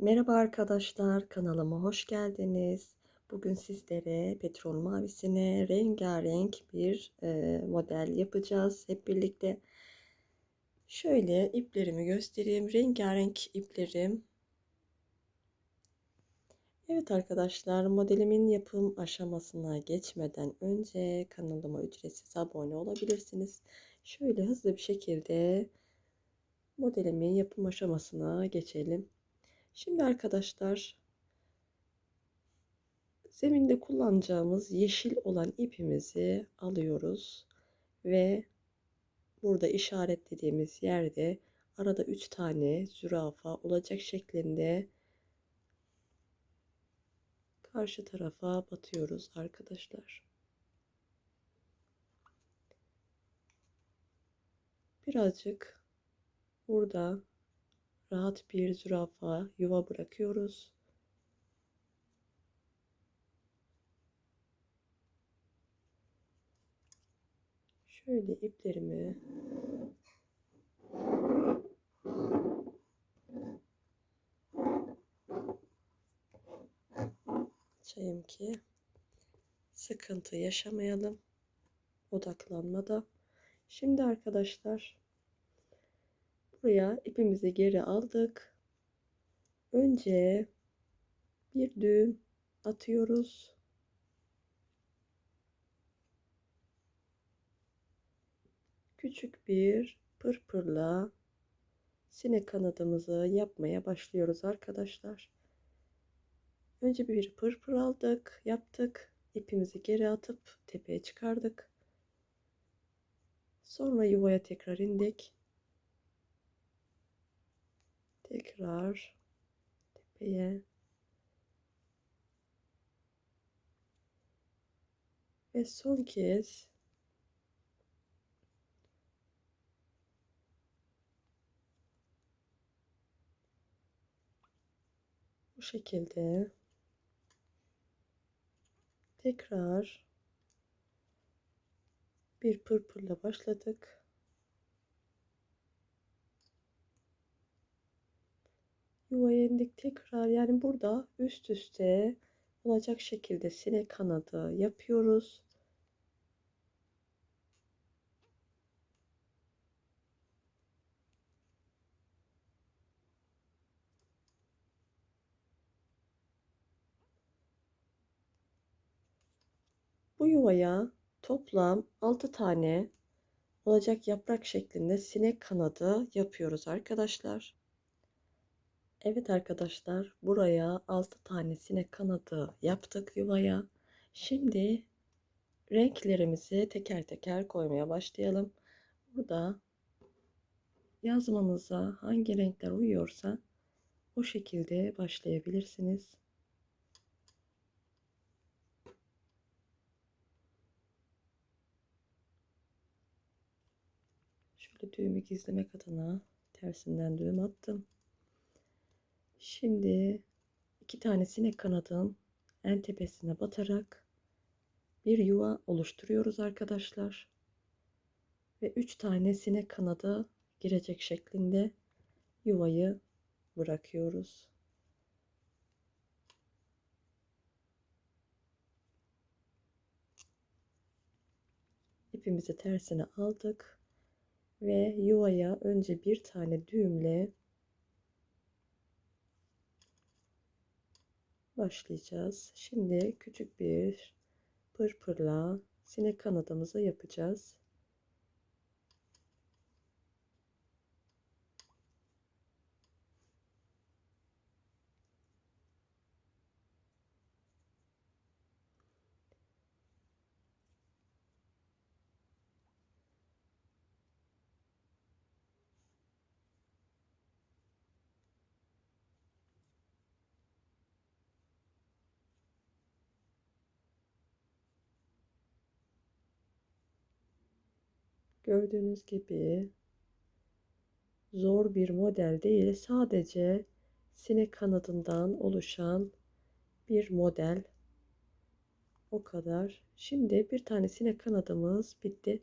Merhaba arkadaşlar, kanalıma hoş geldiniz. Bugün sizlere petrol mavisine rengarenk bir e, model yapacağız hep birlikte. Şöyle iplerimi göstereyim. Rengarenk iplerim. Evet arkadaşlar, modelimin yapım aşamasına geçmeden önce kanalıma ücretsiz abone olabilirsiniz. Şöyle hızlı bir şekilde modelimin yapım aşamasına geçelim. Şimdi arkadaşlar zeminde kullanacağımız yeşil olan ipimizi alıyoruz ve burada işaretlediğimiz yerde arada 3 tane zürafa olacak şeklinde karşı tarafa batıyoruz arkadaşlar. Birazcık burada rahat bir zürafa yuva bırakıyoruz. Şöyle iplerimi açayım ki sıkıntı yaşamayalım odaklanmada. Şimdi arkadaşlar Buraya ipimizi geri aldık. Önce bir düğüm atıyoruz. Küçük bir pırpırla sinek kanadımızı yapmaya başlıyoruz arkadaşlar. Önce bir pırpır aldık, yaptık. İpimizi geri atıp tepeye çıkardık. Sonra yuvaya tekrar indik. Tekrar tepeye. Ve son kez. Bu şekilde. Tekrar bir pırpırla başladık. Yuvaya indik tekrar yani burada üst üste olacak şekilde sinek kanadı yapıyoruz. Bu yuvaya toplam 6 tane olacak yaprak şeklinde sinek kanadı yapıyoruz arkadaşlar. Evet arkadaşlar buraya 6 tane sinek kanadı yaptık yuvaya. Şimdi renklerimizi teker teker koymaya başlayalım. Burada yazmanıza hangi renkler uyuyorsa o şekilde başlayabilirsiniz. Şöyle düğümü gizlemek adına tersinden düğüm attım. Şimdi iki tane sinek kanadın en tepesine batarak bir yuva oluşturuyoruz arkadaşlar. Ve üç tane sinek kanadı girecek şeklinde yuvayı bırakıyoruz. İpimizi tersine aldık ve yuvaya önce bir tane düğümle başlayacağız. Şimdi küçük bir pırpırla sinek kanadımızı yapacağız. Gördüğünüz gibi zor bir model değil. Sadece sinek kanadından oluşan bir model. O kadar. Şimdi bir tane sinek kanadımız bitti.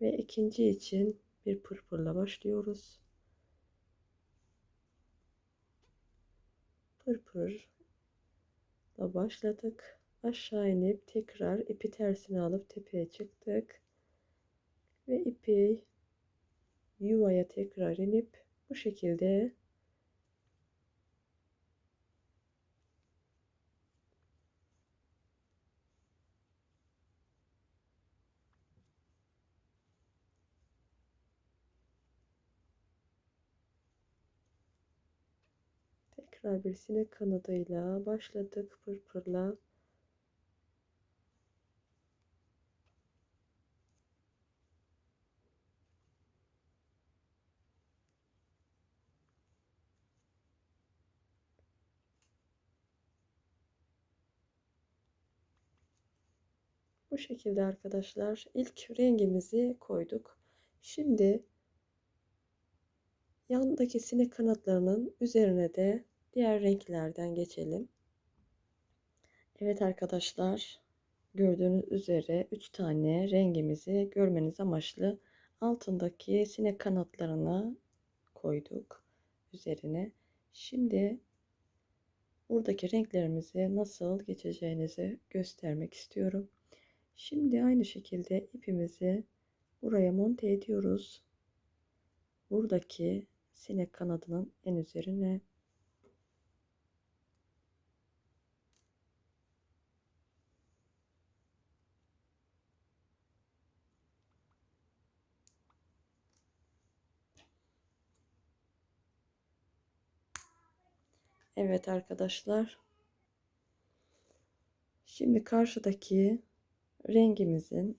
Ve ikinci için bir pırpırla başlıyoruz. pırpırla başladık. Aşağı inip tekrar ipi tersine alıp tepeye çıktık. Ve ipi yuvaya tekrar inip bu şekilde tekrar bir sinek kanadıyla başladık pırpırla Bu şekilde arkadaşlar ilk rengimizi koyduk. Şimdi yandaki sinek kanatlarının üzerine de diğer renklerden geçelim. Evet arkadaşlar gördüğünüz üzere 3 tane rengimizi görmeniz amaçlı altındaki sinek kanatlarına koyduk üzerine. Şimdi buradaki renklerimizi nasıl geçeceğinizi göstermek istiyorum. Şimdi aynı şekilde ipimizi buraya monte ediyoruz. Buradaki sinek kanadının en üzerine Evet arkadaşlar. Şimdi karşıdaki rengimizin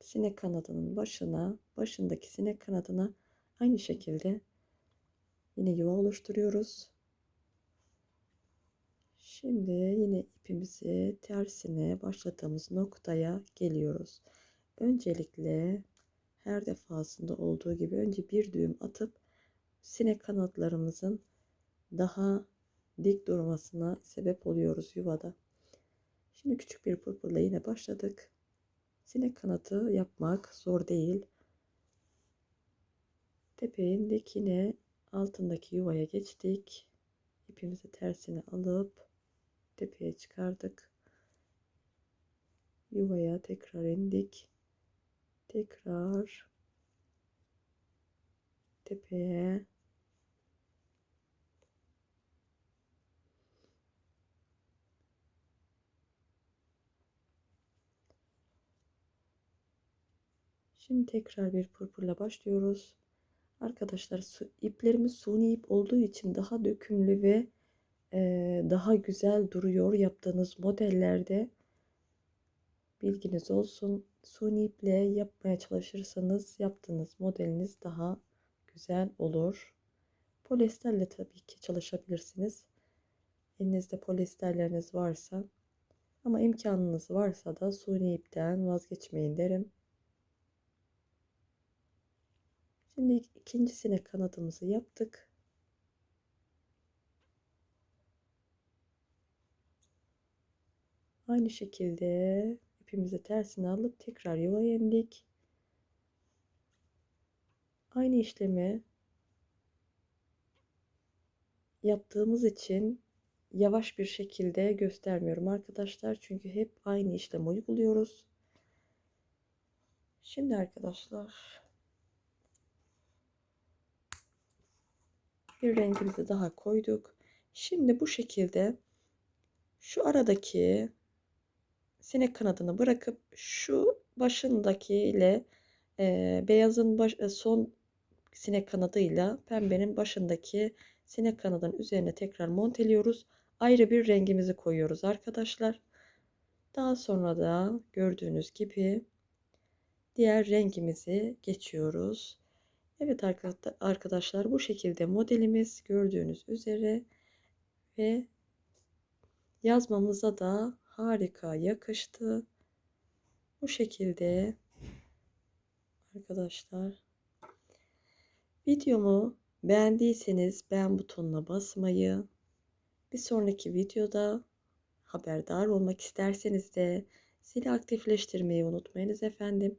sinek kanadının başına, başındaki sinek kanadına aynı şekilde yine yuva oluşturuyoruz. Şimdi yine ipimizi tersine başladığımız noktaya geliyoruz. Öncelikle her defasında olduğu gibi önce bir düğüm atıp sinek kanatlarımızın daha dik durmasına sebep oluyoruz yuvada. Şimdi küçük bir pırpırla yine başladık. Sinek kanatı yapmak zor değil. Tepeye indik yine altındaki yuvaya geçtik. İpimizi tersine alıp tepeye çıkardık. Yuvaya tekrar indik. Tekrar tepeye Şimdi tekrar bir pırpırla başlıyoruz. Arkadaşlar su, iplerimiz suni ip olduğu için daha dökümlü ve e, daha güzel duruyor yaptığınız modellerde. Bilginiz olsun. Suni iple yapmaya çalışırsanız yaptığınız modeliniz daha güzel olur. Polyesterle tabii ki çalışabilirsiniz. Elinizde polyesterleriniz varsa ama imkanınız varsa da suni ipten vazgeçmeyin derim. Şimdi ikincisine kanadımızı yaptık. Aynı şekilde ipimizi tersine alıp tekrar yuvaya indik. Aynı işlemi yaptığımız için yavaş bir şekilde göstermiyorum arkadaşlar. Çünkü hep aynı işlemi uyguluyoruz. Şimdi arkadaşlar bir rengimizi daha koyduk. Şimdi bu şekilde şu aradaki sinek kanadını bırakıp şu başındaki ile e, beyazın baş, e, son sinek kanadıyla pembenin başındaki sinek kanadının üzerine tekrar monteliyoruz. Ayrı bir rengimizi koyuyoruz arkadaşlar. Daha sonra da gördüğünüz gibi diğer rengimizi geçiyoruz. Evet arkadaşlar bu şekilde modelimiz gördüğünüz üzere ve yazmamıza da harika yakıştı. Bu şekilde arkadaşlar videomu beğendiyseniz beğen butonuna basmayı bir sonraki videoda haberdar olmak isterseniz de zili aktifleştirmeyi unutmayınız efendim.